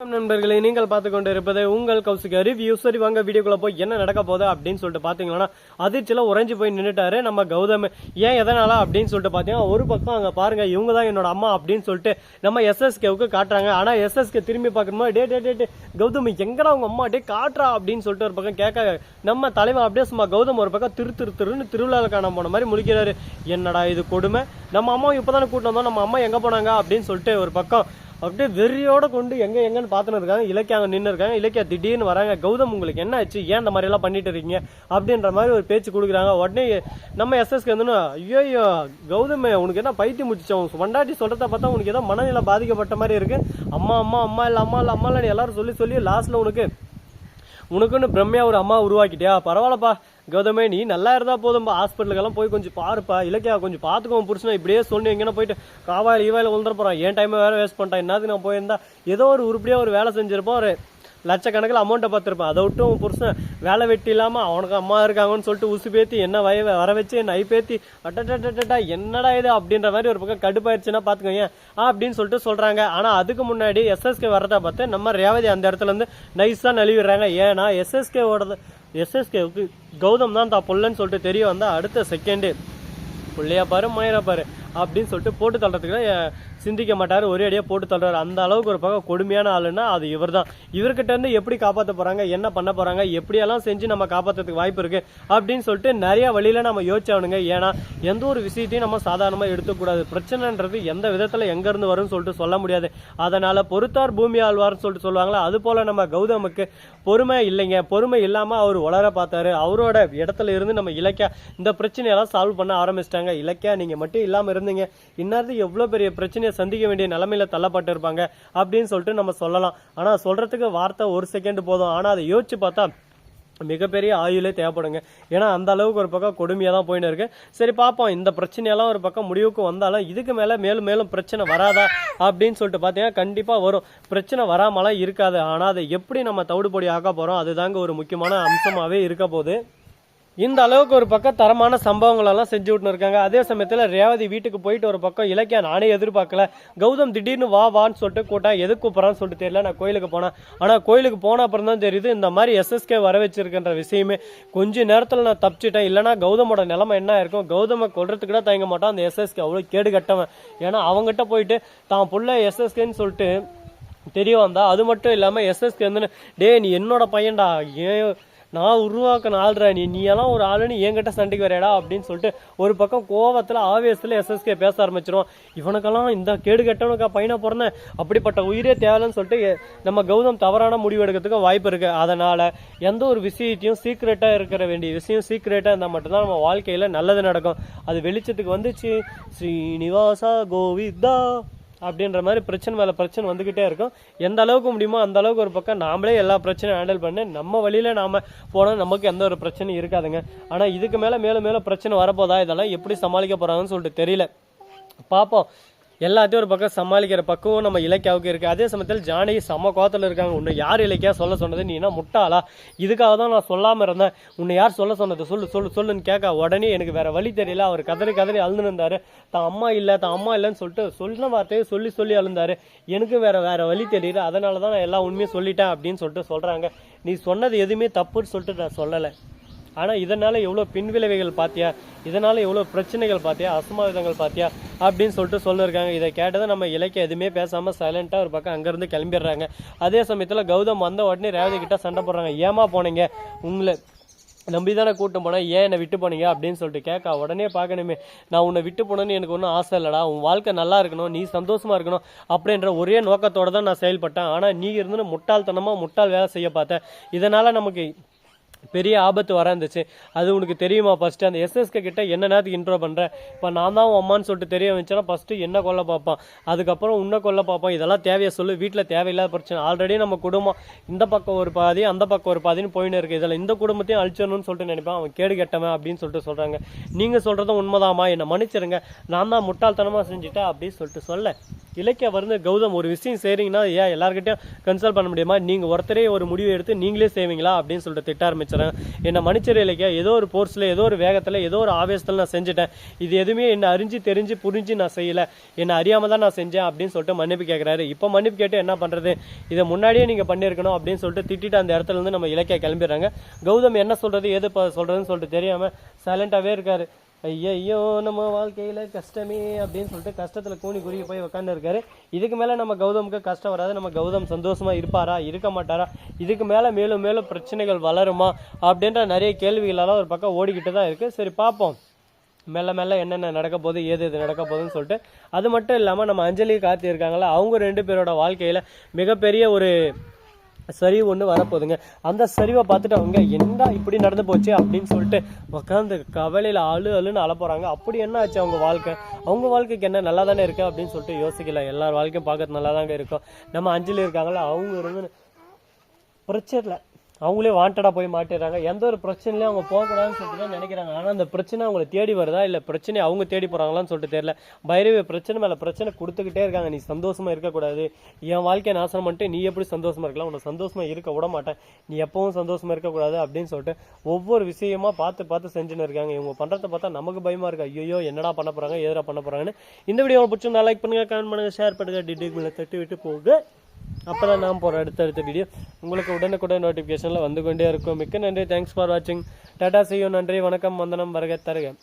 நண்பர்களை நண்பர்களே நீங்கள் பார்த்து கொண்டு இருப்பது உங்கள் கௌசிக ரிவ்யூ சரி வாங்க வீடியோக்குள்ள போய் என்ன நடக்க போகுது அப்படின்னு சொல்லிட்டு பாத்தீங்கன்னா அதிர்ச்சியில உறைஞ்சு போய் நின்றுட்டாரு நம்ம கௌதம். ஏன் எதனால அப்படின்னு சொல்லிட்டு பாத்தீங்கன்னா ஒரு பக்கம் அங்க பாருங்க இவங்க தான் என்னோட அம்மா அப்படின்னு சொல்லிட்டு நம்ம எஸ்எஸ்கேவுக்கு காட்டுறாங்க. ஆனா எஸ்எஸ்கே திரும்பி பார்க்கணுமா? டே டே டே டே கௌதம் எங்கடா உங்க அம்மா? டே காட்டுறா அப்படின்னு சொல்லிட்டு ஒரு பக்கம் கேட்க நம்ம தலைவன் அப்படியே சும்மா கௌதம் ஒரு பக்கம் திரு திரு திருன்னு திருவிழாவில் காண போன மாதிரி முழிக்கிறாரு. என்னடா இது கொடுமை? நம்ம அம்மா இப்பதானே கூட்டம் வந்தோம். நம்ம அம்மா எங்க போனாங்க அப்படின்னு சொல்லிட்டு ஒரு பக்கம் அப்படியே வெறியோட கொண்டு எங்க எங்கன்னு பார்த்துன்னு இருக்காங்க இலக்கிய அங்க நின்று இருக்காங்க இலக்கியா திடீர்னு வராங்க. கௌதம் உங்களுக்கு என்ன ஆச்சு? ஏன் இந்த மாதிரி எல்லாம் பண்ணிட்டு இருக்கீங்க? அப்படின்ற மாதிரி ஒரு பேச்சு கொடுக்குறாங்க. உடனே நம்ம எஸ்எஸ்க்கு வந்து ஐயோ கௌதம் உனக்கு என்ன பைத்தியம் முடிச்சோம் உன் வண்டாட்டி சொல்றத பார்த்தா உனக்கு ஏதோ மனநிலை பாதிக்கப்பட்ட மாதிரி இருக்கு. அம்மா அம்மா அம்மா இல்ல அம்மா இல்ல அம்மா இல்ல எல்லாரும் சொல்லி சொல்லி லாஸ்ட்ல உனக்கு உனக்குன்னு பிரம்மையா ஒரு அம்மா உருவாக்கிட்டியா? பரவாயில்லப்பா. கௌதமே நீ நல்லா இருந்தா போதும்பா ஹாஸ்பிட்டலுக்கெல்லாம் போய் கொஞ்சம் பாருப்பா. இலக்கியா கொஞ்சம் பார்த்துக்கோ புருஷனை. இப்படியே சொல்லி எங்கன்னா போயிட்டு காவாயில் ஈவாயில் உழுந்துற போறான். என் டைமை வேற வேஸ்ட் பண்ணிட்டான். என்னது நான் போயிருந்தா? ஏதோ ஒரு உருப்படியா ஒரு வேலை செஞ்சிருப்போம் ஒரு லட்சக்கணக்கில் அமௌண்ட்டை பார்த்துருப்பேன். அதை விட்டும் புருஷன் வேலை வெட்டி இல்லாமல் அவனுக்கு அம்மா இருக்காங்கன்னு சொல்லிட்டு உசு பேத்தி என்ன வய வர வச்சு என்ன ஐ பேத்தி அட்டட்டட்டா என்னடா இது அப்படின்ற மாதிரி ஒரு பக்கம் கடுப்பாயிருச்சுன்னா பார்த்துக்கோங்க அப்படின்னு சொல்லிட்டு சொல்கிறாங்க ஆனால் அதுக்கு முன்னாடி எஸ்எஸ்கே வரதை பார்த்து நம்ம ரேவதி அந்த இடத்துலேருந்து நைஸாக நழுவிடுறாங்க. ஏன்னா எஸ்எஸ்கே எஸ்எஸ்கேவுக்கு கௌதம் தான் தான் பொல்லன்னு சொல்லிட்டு தெரிய வந்தால் அடுத்த செகண்டு பிள்ளையா பாரு மயிரா பாரு. அப்படின்னு சொல்லிட்டு போட்டு தள்ளுறதுக்கு சிந்திக்க மாட்டார். ஒரே அடியாக போட்டு தள்ளுறாரு அந்த அளவுக்கு ஒரு பக்கம் கொடுமையான ஆளுன்னா அது இவர் தான் இவர்கிட்ட இருந்து எப்படி காப்பாற்ற போகிறாங்க என்ன பண்ண போகிறாங்க எப்படியெல்லாம் செஞ்சு நம்ம காப்பாற்றுறதுக்கு வாய்ப்பு இருக்குது அப்படின்னு சொல்லிட்டு நிறைய வழியில் நம்ம யோசிச்சவனுங்க ஏன்னா எந்த ஒரு விஷயத்தையும் நம்ம சாதாரணமாக எடுத்துக்கூடாது பிரச்சனைன்றது எந்த விதத்தில் எங்கேருந்து வரும்னு சொல்லிட்டு சொல்ல முடியாது. அதனால் பொறுத்தார் பூமி ஆழ்வார்னு சொல்லிட்டு சொல்லுவாங்களா அது போல் நம்ம கௌதமுக்கு பொறுமை இல்லைங்க. பொறுமை இல்லாமல் அவர் வளர பார்த்தாரு. அவரோட இடத்துல இருந்து நம்ம இலக்கியா இந்த பிரச்சனையெல்லாம் சால்வ் பண்ண ஆரம்பிச்சிட்டாங்க. இலக்கியா நீங்கள் மட்டும் இல்லாமல் இருந்தீங்க. இந்நேரத்துக்கு எவ்வளோ பெரிய பிரச்சனையை சந்திக்க வேண்டிய நிலமையில தள்ளப்பட்டு இருப்பாங்க அப்படின்னு சொல்லிட்டு நம்ம சொல்லலாம். ஆனால் சொல்றதுக்கு வார்த்தை ஒரு செகண்ட் போதும். ஆனால் அதை யோசிச்சு பார்த்தா மிகப்பெரிய ஆயுளே தேவைப்படுங்க. ஏன்னா அந்த அளவுக்கு ஒரு பக்கம் கொடுமையாக தான் போயின்னு இருக்கு. சரி பார்ப்போம். இந்த பிரச்சனையெல்லாம் ஒரு பக்கம் முடிவுக்கு வந்தாலும் இதுக்கு மேலே மேலும் மேலும் பிரச்சனை வராதா அப்படின்னு சொல்லிட்டு பார்த்தீங்கன்னா கண்டிப்பாக வரும். பிரச்சனை வராமலாம் இருக்காது. ஆனால் அதை எப்படி நம்ம தவிடுபொடி ஆக்க போகிறோம் அதுதாங்க ஒரு முக்கியமான அம்சமாகவே இருக்க போகுது. இந்த அளவுக்கு ஒரு பக்கம் தரமான சம்பவங்கள் எல்லாம் செஞ்சு விட்டுன்னு இருக்காங்க அதே சமயத்தில் ரேவதி வீட்டுக்கு போயிட்டு ஒரு பக்கம் இலக்கியா நானே எதிர்பார்க்கல. கௌதம் திடீர்னு வா வான்னு சொல்லிட்டு கூட்டா எதுக்கு கூப்பிட்றான்னு சொல்லிட்டு தெரியல நான் கோயிலுக்கு போனேன் ஆனால் கோயிலுக்கு போன அப்புறம் தான் தெரியுது இந்த மாதிரி எஸ்எஸ்கே வர வச்சிருக்கின்ற விஷயமே கொஞ்ச நேரத்தில் நான் தப்பிச்சிட்டேன். இல்லைனா கௌதமோட நிலைமை என்ன இருக்கும் கௌதமை கொள்றதுக்கு கூட தயங்க மாட்டான். அந்த எஸ்எஸ்கே அவ்வளோ கேடு கட்டவன் ஏன்னா அவங்ககிட்ட போயிட்டு தான் புள்ள எஸ்எஸ்கேன்னு சொல்லிட்டு தெரிய வந்தா அது மட்டும் இல்லாமல் எஸ்எஸ்கே வந்து டேய் நீ என்னோட பையன்டா. ஏன் நான் உருவாக்கின ஆள்றா நீ. நீ எல்லாம் ஒரு ஆளுன்னு என்கிட்ட சண்டைக்கு வரையடா அப்படின்னு சொல்லிட்டு ஒரு பக்கம் கோவத்தில் ஆவேசத்தில் எஸ்எஸ்கே பேச ஆரம்பிச்சிரும். இவனுக்கெல்லாம் இந்த கேடு கெட்டவனுக்கா பையனை பிறந்தேன் அப்படிப்பட்ட உயிரே தேவைன்னு சொல்லிட்டு நம்ம கௌதம் தவறான முடிவு எடுக்கிறதுக்கும் வாய்ப்பு இருக்குது அதனால் எந்த ஒரு விஷயத்தையும் சீக்ரெட்டாக இருக்கிற வேண்டிய விஷயம் சீக்ரெட்டாக இருந்தால் மட்டும்தான் நம்ம வாழ்க்கையில் நல்லது நடக்கும். அது வெளிச்சத்துக்கு வந்துச்சு. ஸ்ரீனிவாசா கோவிந்தா. அப்படின்ற மாதிரி பிரச்சனை மேல பிரச்சனை வந்துகிட்டே இருக்கும். எந்த அளவுக்கு முடியுமோ அந்த அளவுக்கு ஒரு பக்கம் நாமளே எல்லா பிரச்சனையும் ஹேண்டில் பண்ணி நம்ம வழியில் நாம போனா நமக்கு எந்த ஒரு பிரச்சனையும் இருக்காதுங்க. ஆனா இதுக்கு மேல மேலும் மேலும் பிரச்சனை வரப்போதா? இதெல்லாம் எப்படி சமாளிக்க போறாங்கன்னு சொல்லிட்டு தெரியல. பார்ப்போம் எல்லாத்தையும் ஒரு பக்கம் சமாளிக்கிற பக்குவம் நம்ம இலக்கியாவுக்கு இருக்குது அதே சமயத்தில் ஜானகி செம கோத்தில் இருக்காங்க. உன்னை யார் இலக்கியா சொல்ல சொன்னது? நீ என்ன முட்டாளா? இதுக்காக தான் நான் சொல்லாமல் இருந்தேன். உன்னை யார் சொல்ல சொன்னது? சொல்லு சொல்லு சொல்லுன்னு கேட்க உடனே எனக்கு வேற வழி தெரியல. அவர் கதறி கதறி அழுந்துருந்தார் தான் அம்மா இல்லை தான் அம்மா இல்லைன்னு சொல்லிட்டு சொன்ன வார்த்தையை சொல்லி சொல்லி அழுந்தார். எனக்கு வேற வேற வழி தெரியல. அதனால தான் நான் எல்லா உண்மையும் சொல்லிட்டேன் அப்படின்னு சொல்லிட்டு சொல்கிறாங்க நீ சொன்னது எதுவுமே தப்புன்னு சொல்லிட்டு நான் சொல்லலை. ஆனால் இதனால் எவ்வளோ பின்விளைவுகள் பார்த்தியா இதனால் எவ்வளோ பிரச்சனைகள் பார்த்தியா அசம்பாவிதங்கள் பார்த்தியா அப்படின்னு சொல்லிட்டு சொல்லிருக்காங்க. இதை கேட்டதை நம்ம இலக்கிய எதுவுமே பேசாமல் சைலண்ட்டாக ஒரு பக்கம் அங்கேருந்து கிளம்பிடுறாங்க. அதே சமயத்தில் கௌதம் வந்த உடனே ரேவதி கிட்ட சண்டை போடுறாங்க. ஏமா போனீங்க? உங்களை நம்பி தானே கூட்டம் போனால் ஏன் என்னை விட்டு போனீங்க? அப்படின்னு சொல்லிட்டு கேட்க உடனே பார்க்கணுமே. நான் உன்னை விட்டு போனேன்னு எனக்கு ஒன்றும் ஆசை இல்லைடா. உன் வாழ்க்கை நல்லா இருக்கணும். நீ சந்தோஷமாக இருக்கணும். அப்படின்ற ஒரே நோக்கத்தோட தான் நான் செயல்பட்டேன். ஆனால் நீ இருந்து முட்டாள்தனமாக முட்டாள் வேலை செய்ய பார்த்தேன் இதனால் நமக்கு பெரிய ஆபத்து வர இருந்துச்சு. அது உனக்கு தெரியுமா ஃபஸ்ட்டு அந்த எஸ்எஸ்கே கிட்ட என்ன நேரத்துக்கு இன்ட்ரோ பண்ணுறேன் இப்போ நான் தான் உன் அம்மான்னு சொல்லிட்டு தெரிய வச்சேன்னா ஃபஸ்ட்டு என்ன கொல்ல பார்ப்பான்? அதுக்கப்புறம் உன்னை கொல்ல பார்ப்பான். இதெல்லாம் தேவையை சொல்லு. வீட்டில் தேவையில்லாத பிரச்சனை. ஆல்ரெடி நம்ம குடும்பம் இந்த பக்கம் ஒரு பாதி அந்த பக்கம் ஒரு பாதின்னு போயின்னு இருக்குது இதில் இந்த குடும்பத்தையும் அழிச்சிடணும்னு சொல்லிட்டு நினைப்பான். அவன் கேடு கெட்டவன் அப்படின்னு சொல்லிட்டு சொல்கிறாங்க நீங்கள் சொல்கிறதும் உண்மைதாம்மா. என்னை மன்னிச்சிருங்க. நான் தான் முட்டாள்தனமாக செஞ்சுட்டேன் அப்படின்னு சொல்லிட்டு சொல்ல. இலக்கிய வந்து கௌதம் ஒரு விஷயம் செய்கிறீங்கன்னா ஏன் எல்லாருக்கிட்டையும் கன்சல்ட் பண்ண முடியுமா? நீங்கள் ஒருத்தரே ஒரு முடிவு எடுத்து நீங்களே செய்வீங்களா? அப்படின்னு சொல்லிட்டு திட்ட ஆரம்பிச்சு நினைச்சிடறாங்க என்னை மன்னிச்சிட இலக்கியா ஏதோ ஒரு போர்ஸில் ஏதோ ஒரு வேகத்தில் ஏதோ ஒரு ஆவேசத்தில் நான் செஞ்சுட்டேன். இது எதுவுமே என்னை அறிஞ்சு தெரிஞ்சு புரிஞ்சு நான் செய்யலை. என்னை அறியாமல் தான் நான் செஞ்சேன் அப்படின்னு சொல்லிட்டு மன்னிப்பு கேட்குறாரு இப்போ மன்னிப்பு கேட்டு என்ன பண்ணுறது இதை முன்னாடியே நீங்கள் பண்ணியிருக்கணும் அப்படின்னு சொல்லிட்டு திட்டிட்டு அந்த இடத்துல இருந்து நம்ம இலக்கியா கிளம்பிடுறாங்க. கௌதம் என்ன சொல்கிறது எது சொல்கிறதுன்னு சொல்றதுன்னு சொல்லிட்டு தெரியாமல் சைலண்ட்டாகவே இருக்காரு. ஐயோ நம்ம வாழ்க்கையில் கஷ்டமே அப்படின்னு சொல்லிட்டு கஷ்டத்தில் கூனி குறுகி போய் உக்காந்துருக்காரு. இதுக்கு மேலே நம்ம கௌதமுக்கு கஷ்டம் வராது. நம்ம கௌதம் சந்தோஷமாக இருப்பாரா? இருக்க மாட்டாரா? இதுக்கு மேலே மேலும் மேலும் பிரச்சனைகள் வளருமா? அப்படின்ற நிறைய கேள்விகளெல்லாம் ஒரு பக்கம் ஓடிக்கிட்டு தான் இருக்குது சரி பார்ப்போம். மெல்ல மெல்ல என்னென்ன நடக்க போகுது ஏது எது நடக்க போகுதுன்னு சொல்லிட்டு. அது மட்டும் இல்லாமல் நம்ம அஞ்சலி கார்த்தி இருக்காங்களா அவங்க ரெண்டு பேரோட வாழ்க்கையில் மிகப்பெரிய ஒரு சரிவு ஒன்று வரப்போகுதுங்க. அந்த சரிவை பார்த்துட்டு அவங்க என்ன இப்படி நடந்து போச்சு? அப்படின்னு சொல்லிட்டு உட்காந்து கவலையில் அழு அழுன்னு அழ போகிறாங்க அப்படி என்ன ஆச்சு அவங்க வாழ்க்கை? அவங்க வாழ்க்கைக்கு என்ன நல்லா தானே இருக்கு அப்படின்னு சொல்லிட்டு யோசிக்கல. எல்லார் வாழ்க்கையும் பார்க்கறது நல்லா தாங்க இருக்கும். நம்ம அஞ்சலி இருக்காங்களா அவங்க இருந்து பிரச்சனை இல்லை. அவங்களே வாண்டடாக போய் மாட்டிடுறாங்க. எந்த ஒரு பிரச்சனையிலையும் அவங்க போகக்கூடாதுன்னு சொல்லிட்டு தான் நினைக்கிறாங்க. ஆனால் அந்த பிரச்சனை அவங்கள தேடி வருதா? இல்லை பிரச்சனை அவங்க தேடி போகிறாங்களான்னு சொல்லிட்டு தெரியல. பைரவி பிரச்சனை மேலே பிரச்சனை கொடுத்துக்கிட்டே இருக்காங்க. நீ சந்தோஷமாக இருக்கக்கூடாது. என் வாழ்க்கையை நாசனம் பண்ணிட்டு நீ எப்படி சந்தோஷமாக இருக்கலாம்? உன்னை சந்தோஷமாக இருக்க விட மாட்டேன். நீ எப்பவும் சந்தோஷமாக இருக்கக்கூடாது அப்படின்னு சொல்லிட்டு ஒவ்வொரு விஷயமா பார்த்து பார்த்து செஞ்சுன்னு இருக்காங்க. இவங்க பண்ணுறத பார்த்தா நமக்கு பயமாக இருக்கு. ஐயோ என்னடா பண்ண போகிறாங்க எதிராக பண்ண போகிறாங்கன்னு இந்த வீடியோ பிடிச்சிருந்தா லைக் பண்ணுங்கள் கமெண்ட் பண்ணுங்கள் ஷேர் பண்ணுங்க. டிடிக்குள்ள தட்டி விட்டு போக அப்பதான் நான் போகிற அடுத்தடுத்த வீடியோ உங்களுக்கு உடனுக்குடன் நோட்டிஃபிகேஷனில் வந்து கொண்டே இருக்கும். மிக்க நன்றி. தேங்க்ஸ் ஃபார் வாட்சிங் டாடா செய்யும் நன்றி. வணக்கம். வந்தனம். வருக தருக.